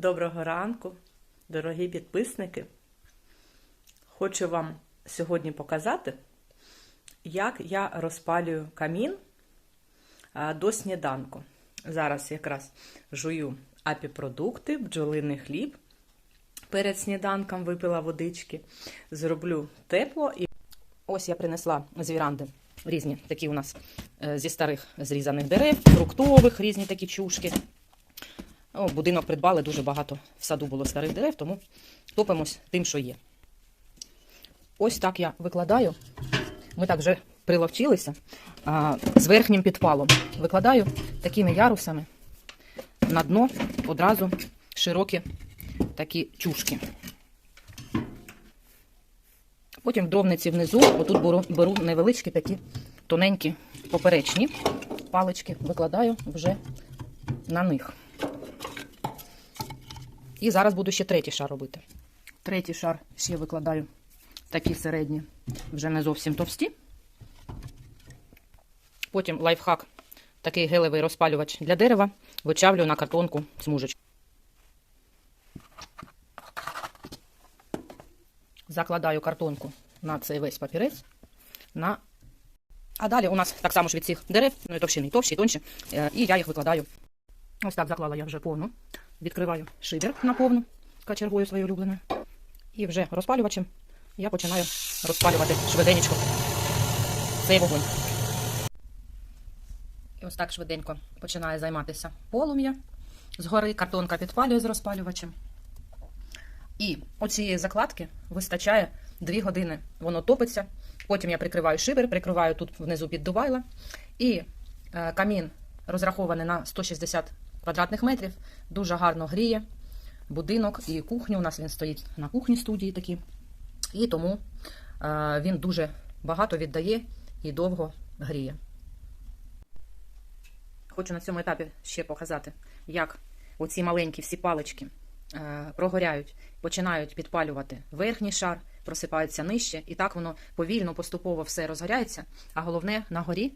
Доброго ранку, дорогі підписники. Хочу вам сьогодні показати, як я розпалюю камін до сніданку. Зараз якраз жую апіпродукти, бджолиний хліб. Перед сніданком випила водички, зроблю тепло. І ось я принесла з віранди різні такі у нас е, зі старих зрізаних дерев, фруктових, різні такі чушки. О, будинок придбали дуже багато в саду було старих дерев, тому топимось тим, що є. Ось так я викладаю. Ми так вже приловчилися а, з верхнім підпалом. Викладаю такими ярусами на дно одразу широкі такі чушки. Потім в дровниці внизу, отут беру, беру невеличкі такі тоненькі поперечні палички, викладаю вже на них. І зараз буду ще третій шар робити. Третій шар ще викладаю такі середні, вже не зовсім товсті. Потім лайфхак, такий гелевий розпалювач для дерева, вичавлю на картонку смужечку. Закладаю картонку на цей весь папірець. На... А далі у нас так само ж від цих дерев, ну і товщини, і товщі, і тонші. Е, І я їх викладаю. Ось так заклала я вже повну. Відкриваю шибер на повну, качергою свою улюбленою. І вже розпалювачем я починаю розпалювати швиденечко цей вогонь. І ось так швиденько починає займатися полум'я. Згори картонка підпалює з розпалювачем. І оцієї закладки вистачає 2 години. Воно топиться. Потім я прикриваю шибер, прикриваю тут внизу піддувайла. І е, камін розрахований на 160 квадратних метрів. Дуже гарно гріє будинок і кухню. У нас він стоїть на кухні студії такі. І тому е, він дуже багато віддає і довго гріє. Хочу на цьому етапі ще показати, як оці маленькі всі палички е, прогоряють, починають підпалювати верхній шар, просипаються нижче, і так воно повільно, поступово все розгоряється. А головне, на горі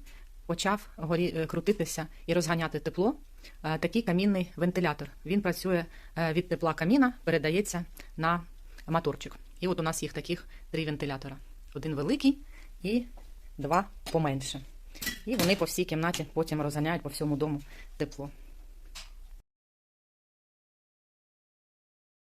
почав горі, е, крутитися і розганяти тепло. Е, такий камінний вентилятор. Він працює е, від тепла каміна, передається на моторчик. І от у нас їх таких три вентилятора: один великий і два поменше. І вони по всій кімнаті потім розганяють по всьому дому тепло.